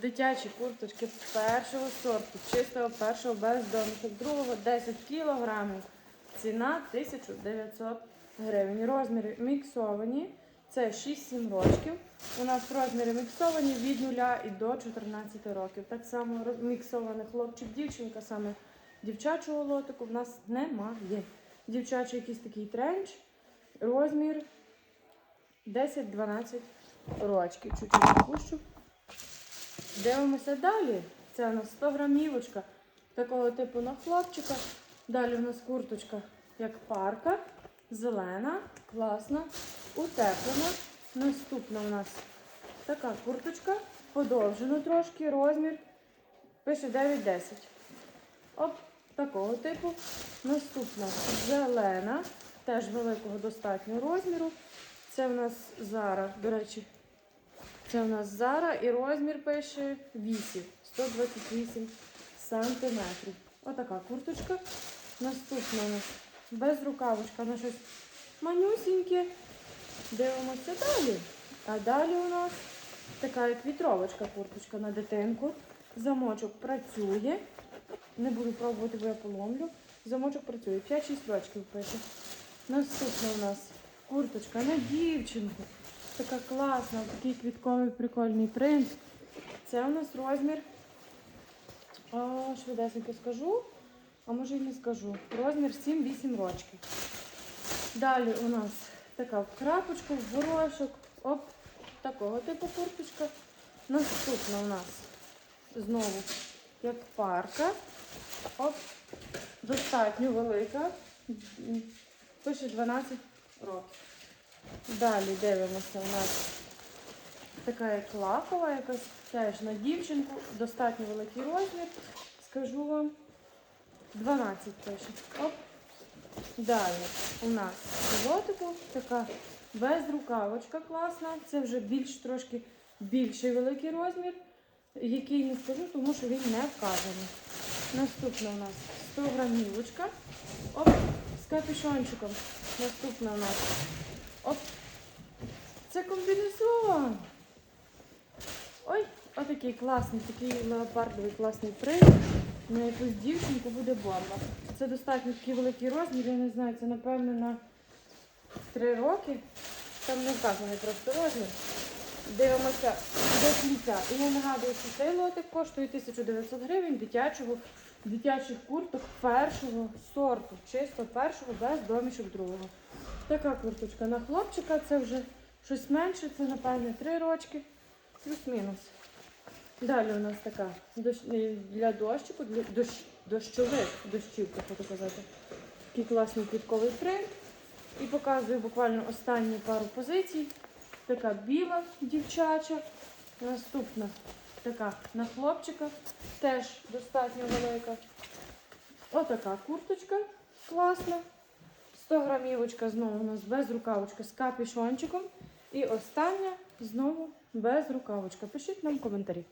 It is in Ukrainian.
Дитячі курточки першого сорту, чистого першого без домішок, другого 10 кілограмів. Ціна 1900 гривень. Розміри міксовані. Це 6-7 років. У нас розміри міксовані від 0 і до 14 років. Так само міксований хлопчик, дівчинка, саме дівчачого лотику в нас немає. Дівчачий якийсь такий тренч. Розмір 10-12 років. Чуть-чуть відпущу. Дивимося далі. Це у нас 100 грамівочка такого типу на хлопчика. Далі у нас курточка як парка, зелена, класна, утеплена. Наступна у нас така курточка, подовжена трошки, розмір. Пише 9-10. Оп, такого типу. Наступна зелена, теж великого достатньо розміру. Це в нас зараз, до речі, це у нас Зара і розмір пише 8, 128 сантиметрів. Отака курточка. Наступна у нас без рукавочка на щось манюсіньке. Дивимося далі. А далі у нас така як вітровочка курточка на дитинку. Замочок працює. Не буду пробувати, бо я поломлю. Замочок працює. 5-6 рочків пише. Наступна у нас курточка на дівчинку. Така класна, такий квітковий прикольний принт. Це у нас розмір. А, швидесенько скажу, а може і не скажу. Розмір 7-8 рочків. Далі у нас така в крапочку, горошок. Оп, такого типу курточка. Наступна у нас знову як парка. Оп, достатньо велика. Пише 12 років. Далі дивимося у нас така як лакова, якась теж на дівчинку, достатньо великий розмір. Скажу вам 12 пише. Оп. Далі у нас лотику така безрукавочка класна. Це вже більш трошки більший великий розмір, який не скажу, тому що він не вказаний. Наступна у нас 100 грамівочка. Оп, з капюшончиком. Наступна у нас Оп. Це комбінезон. Ой, отакий класний, такий леопардовий класний принт. На якусь дівчинку буде бомба. Це достатньо такий великий розмір, я не знаю, це напевно на 3 роки. Там не вказаний просто розмір. Дивимося до кінця. І я нагадую, що цей лотик коштує 1900 гривень дитячого, дитячих курток першого сорту, чисто першого, без домішок другого. Така курточка на хлопчика, це вже щось менше, це напевне 3 рочки, плюс-мінус. Далі у нас така е, для дощику, для дощ... дощових дощівка, хочу казати. Такий класний квітковий принт. І показую буквально останні пару позицій. Така біла дівчача. Наступна така на хлопчика, теж достатньо велика. Отака курточка класна. 100 грамівочка знову у нас без рукавочка з капюшончиком. І остання знову без рукавочка. Пишіть нам коментарі.